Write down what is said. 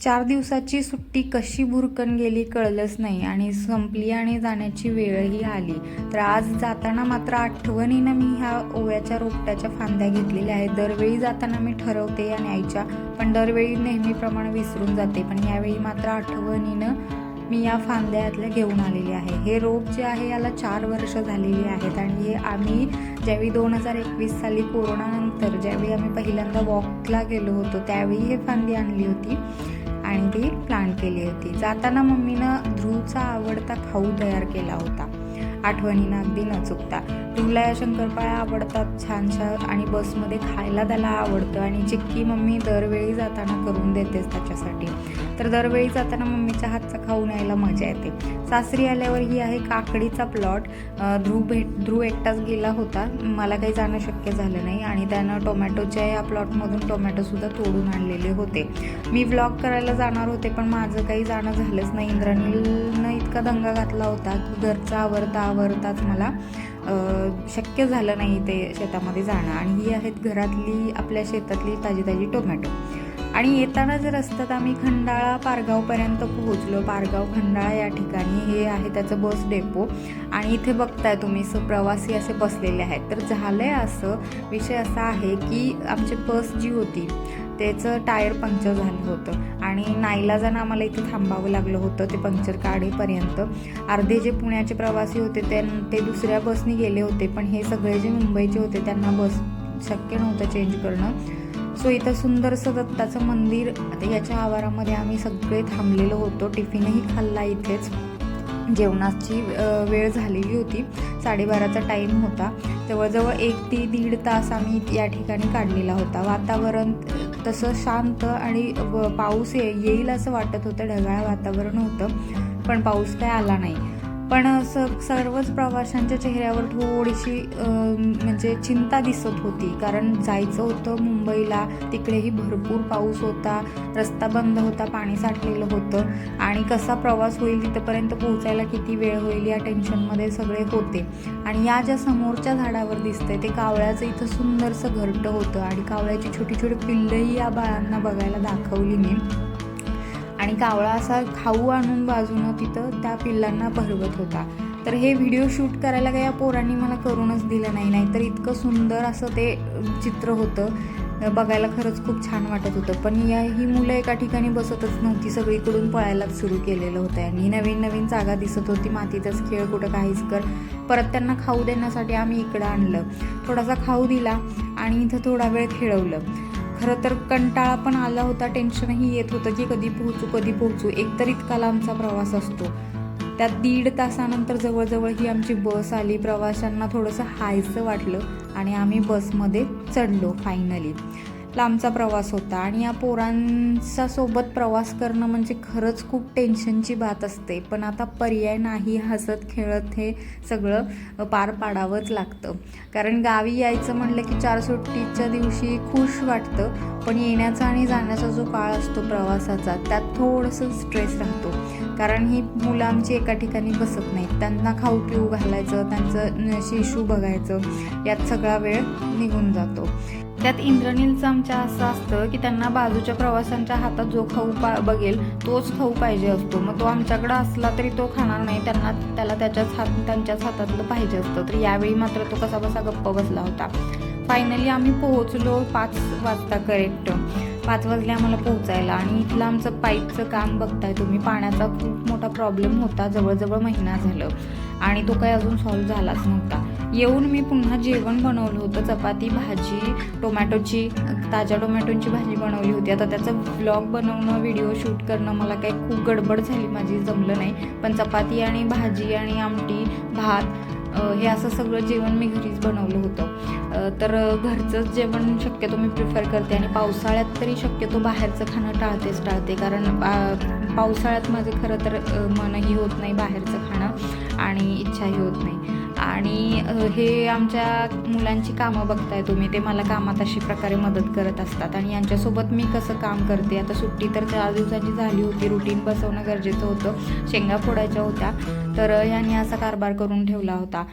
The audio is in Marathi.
चार दिवसाची सुट्टी कशी भुरकन गेली कळलंच नाही आणि संपली आणि जाण्याची वेळही आली. तर आज जाताना मात्र आठवणीनं मी ह्या ओव्याच्या रोपट्याच्या फांद्या घेतलेल्या आहेत. दरवेळी जाताना मी ठरवते या न्यायच्या पण दरवेळी नेहमीप्रमाणे विसरून जाते. पण यावेळी मात्र आठवणीनं मी या फांद्यातल्या घेऊन आलेली आहे. हे रोप जे आहे याला चार वर्ष झालेली आहेत आणि हे आम्ही ज्यावेळी दोन हजार एकवीस साली कोरोनानंतर ज्यावेळी आम्ही पहिल्यांदा वॉकला गेलो होतो त्यावेळी हे फांदी आणली होती. आणि ती प्लांट केली होती. जाताना मम्मीनं ध्रुवचा आवडता खाऊ तयार केला होता. आठवणीनं अगदी न चुकता. ध्रुवला या शंकरपाळ्या आवडतात छान छान आणि बसमध्ये खायला त्याला आवडतं आणि चिक्की मम्मी दरवेळी जाताना करून देतेच त्याच्यासाठी. तर दरवेळी जाताना मम्मीच्या हातचा खाऊन यायला मजा येते. सासरी आल्यावर ही आहे काकडीचा प्लॉट. ध्रुव भेट ध्रुव एकटाच गेला होता. मला काही जाणं शक्य झालं नाही आणि त्यानं टोमॅटोच्या या प्लॉटमधून टोमॅटोसुद्धा तोडून आणलेले होते. मी व्लॉग करायला जाणार होते पण माझं काही जाणं झालंच नाही. इंद्रानीलनं इतका दंगा घातला होता की घरचा आवरता आवरताच मला शक्य झालं नाही ते शेतामध्ये जाणं. आणि ही आहेत घरातली आपल्या शेतातली ताजी ताजी टोमॅटो. आणि येताना जर रस्त्यात आम्ही खंडाळा पारगावपर्यंत पोहोचलो. पारगाव खंडाळा या ठिकाणी हे आहे त्याचं बस डेपो. आणि इथे बघताय तुम्ही स प्रवासी असे बसलेले आहेत. तर झालंय असं विषय असा आहे की आमची बस जी होती त्याचं टायर पंक्चर झालं होतं. आणि नाईलाजानं आम्हाला इथे थांबावं लागलं होतं ते पंक्चर काढेपर्यंत. अर्धे जे पुण्याचे प्रवासी होते ते ते दुसऱ्या बसनी गेले होते. पण हे सगळे जे मुंबईचे होते त्यांना बस शक्य नव्हतं चेंज करणं. सो इथं सुंदरसं दत्ताचं मंदिर आता याच्या आवारामध्ये आम्ही सगळे थांबलेलो होतो. टिफिनही खाल्ला इथेच. जेवणाची वेळ झालेली होती. साडेबाराचा टाईम होता. जवळजवळ एक ते दीड तास आम्ही या ठिकाणी काढलेला होता. वातावरण तसं शांत आणि व- पाऊस ये येईल असं वाटत होतं. ढगाळ वातावरण होतं. पण पाऊस काय आला नाही. पण असं सर्वच प्रवाशांच्या चेहऱ्यावर थोडीशी म्हणजे चिंता दिसत होती. कारण जायचं होतं मुंबईला तिकडेही भरपूर पाऊस होता रस्ता बंद होता पाणी साठलेलं होतं आणि कसा प्रवास होईल तिथपर्यंत पोहोचायला किती वेळ होईल या टेन्शनमध्ये सगळे होते. आणि या ज्या समोरच्या झाडावर दिसतंय ते कावळ्याचं इथं सुंदरसं घरटं होतं आणि कावळ्याची छोटी छोटी पिल्लंही या बाळांना बघायला दाखवली मी आणि कावळा असा खाऊ आणून बाजूनं तिथं त्या पिल्लांना भरवत होता. तर हे व्हिडिओ शूट करायला काही या पोरांनी मला करूनच दिलं नाही. नाहीतर इतकं सुंदर असं ते चित्र होतं. बघायला खरंच खूप छान वाटत होतं. पण या ही मुलं एका ठिकाणी बसतच नव्हती. सगळीकडून पळायलाच सुरू केलेलं होतं. आणि नवीन नवीन जागा दिसत होती. मातीतच खेळ कुठं काहीच कर. परत त्यांना खाऊ देण्यासाठी आम्ही इकडं आणलं. थोडासा खाऊ दिला आणि इथं थोडा वेळ खेळवलं. खरं तर कंटाळा पण आला होता टेन्शनही येत होतं की कधी पोहोचू कधी पोहोचू. एकतर इतका लांबचा प्रवास असतो. त्यात दीड तासानंतर जवळजवळ ही आमची बस आली. प्रवाशांना थोडंसं हायचं वाटलं आणि आम्ही बसमध्ये चढलो फायनली लांबचा प्रवास होता आणि या पोरांचा सोबत प्रवास करणं म्हणजे खरंच खूप टेन्शनची बात असते. पण आता पर्याय नाही हसत खेळत हे सगळं पार पाडावंच लागतं. कारण गावी यायचं म्हणलं की चार सुट्टीच्या दिवशी खुश वाटतं पण येण्याचा आणि जाण्याचा जो काळ असतो प्रवासाचा त्यात थोडंसं स्ट्रेस राहतो. कारण ही मुलं आमची एका ठिकाणी बसत नाहीत. त्यांना खाऊ पिऊ घालायचं त्यांचं शिशू बघायचं यात सगळा वेळ निघून जातो. त्यात इंद्रनीलचं आमच्या असं असतं की त्यांना बाजूच्या प्रवाशांच्या हातात जो खाऊ पा बघेल तोच खाऊ पाहिजे असतो. मग तो आमच्याकडं असला तरी तो खाणार नाही. त्यांना त्याला त्याच्याच हात त्यांच्याच हातातलं पाहिजे असतं. तर यावेळी मात्र तो कसा बसा गप्प बसला होता. फायनली आम्ही पोहोचलो पाच वाजता करेक्ट पाच वाजले आम्हाला पोहोचायला आणि इथलं आमचं पाईपचं काम बघताय तुम्ही. पाण्याचा खूप मोठा प्रॉब्लेम होता. जवळजवळ महिना झालं. आणि तो काही अजून सॉल्व्ह झालाच नव्हता. येऊन मी पुन्हा जेवण बनवलं होतं. चपाती भाजी टोमॅटोची ताज्या टोमॅटोची भाजी बनवली होती. आता त्याचं ब्लॉग बनवणं व्हिडिओ शूट करणं मला काही खूप गडबड झाली. माझी जमलं नाही. पण चपाती आणि भाजी आणि आमटी भात हे असं सगळं जेवण मी घरीच बनवलं होतं. तर घरचंच जेवण शक्यतो मी प्रिफर करते आणि पावसाळ्यात तरी शक्यतो बाहेरचं खाणं टाळतेच टाळते. कारण पावसाळ्यात माझं खरं तर मनही होत नाही बाहेरचं खाणं आणि इच्छाही होत नाही. आणि हे आमच्या मुलांची कामं बघताय तुम्ही ते मला कामात अशी प्रकारे मदत करत असतात. आणि यांच्यासोबत मी कसं काम करते आता सुट्टी तर चार दिवसाची झाली होती रुटीन बसवणं गरजेचं होतं शेंगा फोडायच्या होत्या तर यांनी असा कारभार करून ठेवला होता.